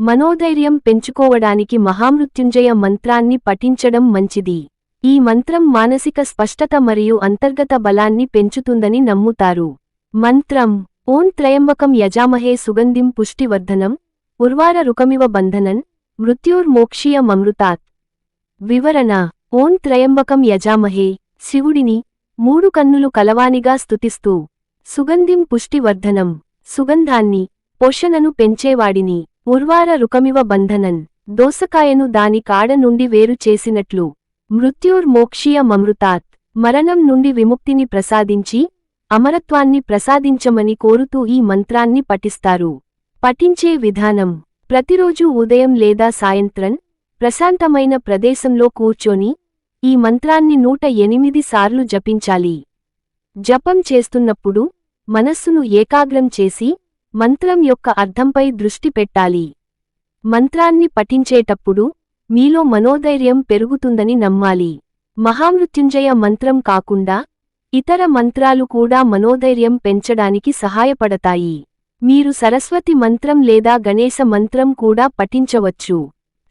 మనోధైర్యం పెంచుకోవడానికి మహామృత్యుంజయ మంత్రాన్ని పఠించడం మంచిది. ఈ మంత్రం మానసిక స్పష్టత మరియు అంతర్గత బలాన్ని పెంచుతుందని నమ్ముతారు. మంత్రం ఓం త్రయంబకం యజామహే సుగంధిం పుష్టివర్ధనం ఉర్వార రుకమివ బంధనన్ మృత్యుర్మోక్షీయమమృతాత్ వివరణ ఓం త్రయంబకం యజామహే శివుడిని మూడు కన్నులు కలవానిగా స్తుతిస్తూ సుగంధిం పుష్టివర్ధనం సుగంధాన్ని పోషణను పెంచేవాడిని. ఉర్వార రుకమివ బంధనన్. దోసకాయను దాని కాడ నుండి వేరు చేసినట్లు. మృత్యుర్మోక్షీయమమృతాత్ మరణం నుండి విముక్తిని ప్రసాదించి అమరత్వాన్ని ప్రసాదించమని కోరుతూ ఈ మంత్రాన్ని పఠిస్తారు. పఠించే విధానం. ప్రతిరోజూ ఉదయం లేదా సాయంత్రం ప్రశాంతమైన ప్రదేశంలో కూర్చొని ఈ మంత్రాన్ని నూట ఎనిమిది సార్లు జపించాలి. జపం చేస్తున్నప్పుడు మనస్సును ఏకాగ్రం చేసి మంత్రం యొక్క అర్థంపై దృష్టి పెట్టాలి. మంత్రాన్ని పఠించేటప్పుడు మీలో మనోధైర్యం పెరుగుతుందని నమ్మాలి. మహామృత్యుంజయ మంత్రం కాకుండా ఇతర మంత్రాలు కూడా మనోధైర్యం పెంచడానికి సహాయపడతాయి. మీరు సరస్వతి మంత్రం లేదా గణేశ మంత్రం కూడా పఠించవచ్చు.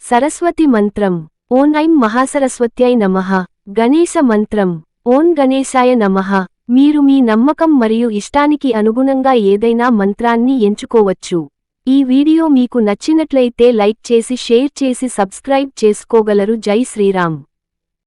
సరస్వతి మంత్రం ఓం ఐం మహాసరస్వత్యై నమః. గణేశ మంత్రం ఓం గణేశాయ నమః. మీరు మీ నమ్మకం మరియు ఇష్టానికి అనుగుణంగా ఏదైనా మంత్రాన్ని ఎంచుకోవచ్చు. ఈ వీడియో మీకు నచ్చినట్లయితే లైక్ చేసి షేర్ చేసి సబ్స్క్రైబ్ చేసుకోగలరు. జై శ్రీరామ్.